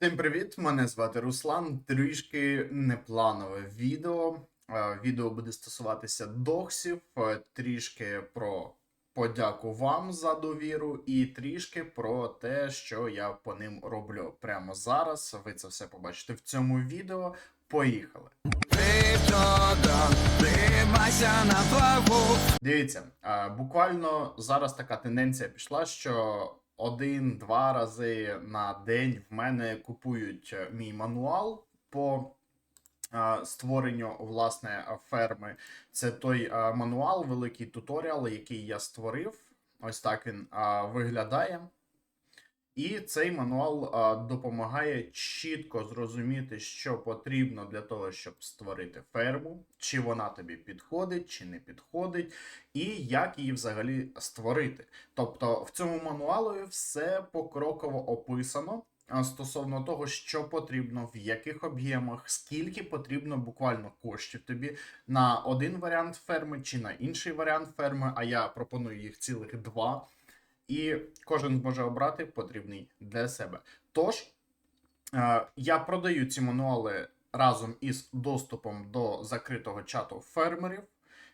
Всім привіт! Мене звати Руслан. Трішки непланове відео. Е, Відео буде стосуватися доксів, е, трішки про подяку вам за довіру, і трішки про те, що я по ним роблю прямо зараз. Ви це все побачите в цьому відео. Поїхали! Дивіться, е, буквально зараз така тенденція пішла, що один-два рази на день в мене купують е, мій мануал по створенню власне ферми. Це той мануал, великий туторіал, який я створив. Ось так він виглядає. І цей мануал а, допомагає чітко зрозуміти, що потрібно для того, щоб створити ферму, чи вона тобі підходить, чи не підходить, і як її взагалі створити. Тобто в цьому мануалі все покроково описано. Стосовно того, що потрібно, в яких об'ємах, скільки потрібно буквально коштів тобі на один варіант ферми чи на інший варіант ферми, а я пропоную їх цілих два і кожен зможе обрати потрібний для себе. Тож, е, я продаю ці мануали разом із доступом до закритого чату фермерів,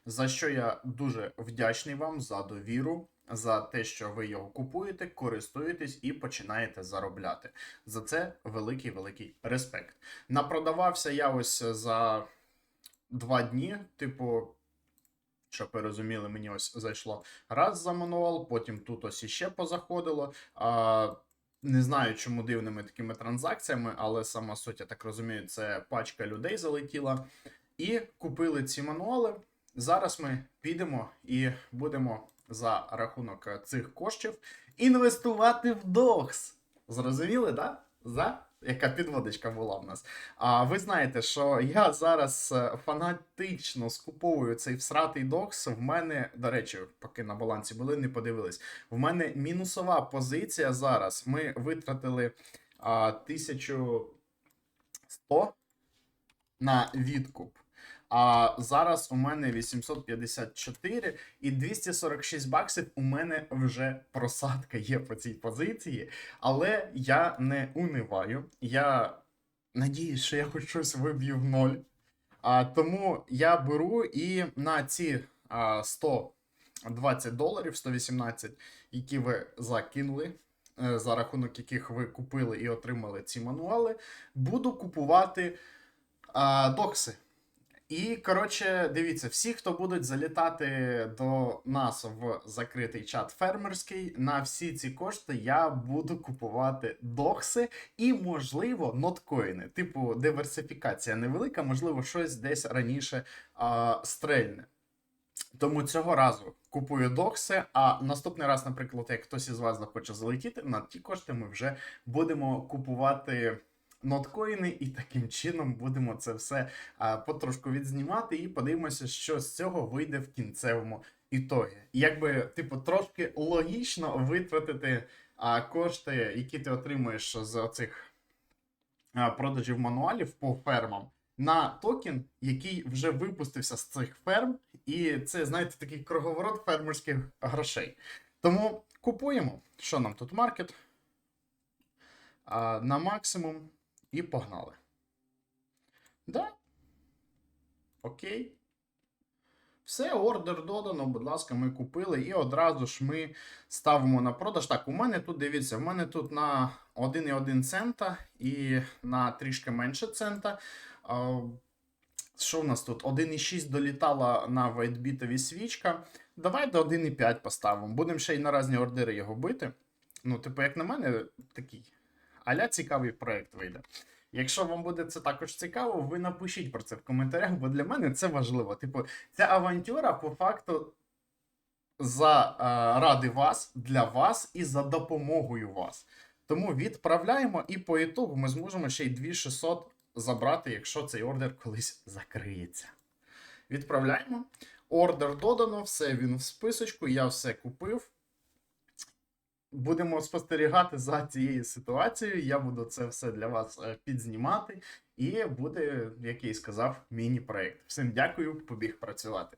за що я дуже вдячний вам за довіру, за те, що ви його купуєте, користуєтесь і починаєте заробляти. За це великий великий респект. Напродавався я ось за два дні, типу. Щоб ви розуміли, мені ось зайшло раз за мануал, потім тут ось іще позаходило. А, не знаю, чому дивними такими транзакціями, але сама суть, я так розумію, це пачка людей залетіла. І купили ці мануали. Зараз ми підемо і будемо за рахунок цих коштів інвестувати в докс. Зрозуміли? Да? За? Яка підводичка була в нас. А ви знаєте, що я зараз е, фанатично скуповую цей всратий докс. В мене, до речі, поки на балансі були, не подивились. В мене мінусова позиція зараз. Ми витратили а, 1100 на відкуп. А зараз у мене 854 і 246 баксів у мене вже просадка є по цій позиції. Але я не униваю. Я надіюсь, що я хоч щось виб'ю в ноль. А, тому я беру і на ці а, 120 доларів, 118, які ви закинули, е, за рахунок яких ви купили і отримали ці мануали, буду купувати а, докси. І, коротше, дивіться, всі, хто будуть залітати до нас в закритий чат фермерський, на всі ці кошти я буду купувати докси і, можливо, ноткоїни. Типу, диверсифікація невелика, можливо, щось десь раніше а, стрельне. Тому цього разу купую докси. А наступний раз, наприклад, як хтось із вас захоче залетіти, на ті кошти ми вже будемо купувати ноткоїни, і таким чином будемо це все потрошку відзнімати і подивимося, що з цього вийде в кінцевому ітогі. Якби, типу, трошки логічно витратити кошти, які ти отримуєш з оцих а, продажів мануалів по фермам. На токен, який вже випустився з цих ферм, і це, знаєте, такий круговорот фермерських грошей. Тому купуємо. Що нам тут маркет? А, на максимум і погнали. Да? Окей. Все, ордер додано, будь ласка, ми купили, і одразу ж ми ставимо на продаж. Так, у мене тут, дивіться, в мене тут на 1,1 цента і на трішки менше цента. Що в нас тут? 1,6 долітала на вайтбітові свічка. Давайте 1,5 поставимо. Будемо ще й на різні ордери його бити. Ну, типу, як на мене, такий аля цікавий проект вийде. Якщо вам буде це також цікаво, ви напишіть про це в коментарях, бо для мене це важливо. Типу, ця авантюра по факту заради вас, для вас і за допомогою вас. Тому відправляємо, і по ітогу ми зможемо ще й 2600 забрати, якщо цей ордер колись закриється. Відправляємо. Ордер додано, все він в списочку, я все купив. Будемо спостерігати за цією ситуацією. Я буду це все для вас е, підзнімати, і буде, як я і сказав, міні-проект. Всім дякую, побіг працювати.